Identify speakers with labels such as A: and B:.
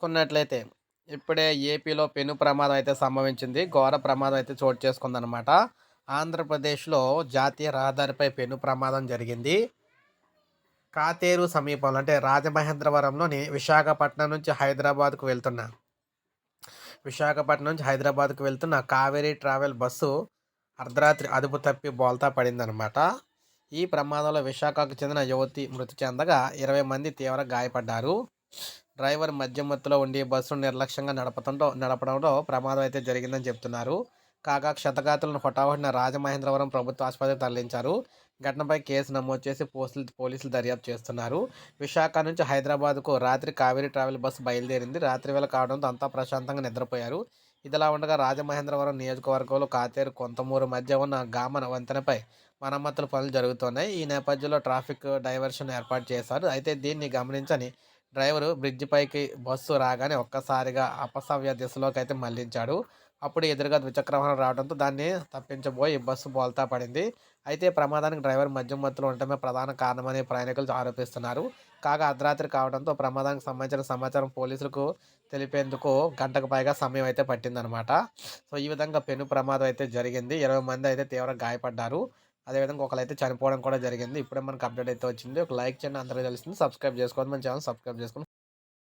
A: చూసుకున్నట్లయితే ఇప్పుడే ఏపీలో పెను ప్రమాదం అయితే సంభవించింది. ఘోర ప్రమాదం అయితే చోటు చేసుకుందనమాట ఆంధ్రప్రదేశ్లో జాతీయ రహదారిపై పెను ప్రమాదం జరిగింది. కాతేరు సమీపంలో అంటే రాజమహేంద్రవరంలోని విశాఖపట్నం నుంచి హైదరాబాద్కు వెళ్తున్న విశాఖపట్నం నుంచి హైదరాబాద్కు వెళ్తున్న కావేరీ ట్రావెల్ బస్సు అర్ధరాత్రి అదుపు తప్పి బోల్తా పడిందనమాట ఈ ప్రమాదంలో విశాఖకు చెందిన యువతి మృతి చెందగా ఇరవై మంది తీవ్ర గాయపడ్డారు. డ్రైవర్ మద్యం మత్తులో ఉండి బస్సును నిర్లక్ష్యంగా నడపడంతో నడపడంలో ప్రమాదం అయితే జరిగిందని చెప్తున్నారు. కాగా క్షతగాతులను హుటాహుటిన రాజమహేంద్రవరం ప్రభుత్వ ఆసుపత్రికి తరలించారు. ఘటనపై కేసు నమోదు చేసి పోస్టులు పోలీసులు దర్యాప్తు చేస్తున్నారు. విశాఖ నుంచి హైదరాబాద్కు రాత్రి కావేరీ ట్రావెల్ బస్సు బయలుదేరింది. రాత్రి వేళ కావడంతో అంతా ప్రశాంతంగా నిద్రపోయారు. ఇదిలా ఉండగా రాజమహేంద్రవరం నియోజకవర్గంలో కాతేరు కొంతమూరు మధ్య ఉన్న గామన వంతెనపై మరమ్మతుల పనులు జరుగుతున్నాయి. ఈ నేపథ్యంలో ట్రాఫిక్ డైవర్షన్ ఏర్పాటు చేశారు. అయితే దీన్ని గమనించని డ్రైవరు బ్రిడ్జి పైకి బస్సు రాగానే ఒక్కసారిగా అపసవ్య దిశలోకి అయితే మళ్ళించాడు. అప్పుడు ఎదురుగా ద్విచక్ర వాహనం రావడంతో దాన్ని తప్పించబోయి బస్సు బోల్తా పడింది. అయితే ప్రమాదానికి డ్రైవర్ మద్యం మత్తులో ఉండటమే ప్రధాన కారణమని ప్రయాణికులు ఆరోపిస్తున్నారు. కాగా అర్ధరాత్రి కావడంతో ప్రమాదానికి సంబంధించిన సమాచారం పోలీసులకు తెలిపేందుకు గంటకు పైగా సమయం అయితే పట్టిందనమాట. సో ఈ విధంగా పెను ప్రమాదం అయితే జరిగింది. ఇరవై మంది అయితే తీవ్ర గాయపడ్డారు. అదేవిధంగా ఒకరైతే చనిపోవడం కూడా జరిగింది. ఇప్పుడే మనకు అప్డేట్ అయితే వచ్చింది. ఒక లైక్ చేయండి. అందరూ తెలిసింది సబ్స్క్రైబ్ చేసుకోండి మన ఛానల్ సబ్స్క్రైబ్ చేసుకోండి.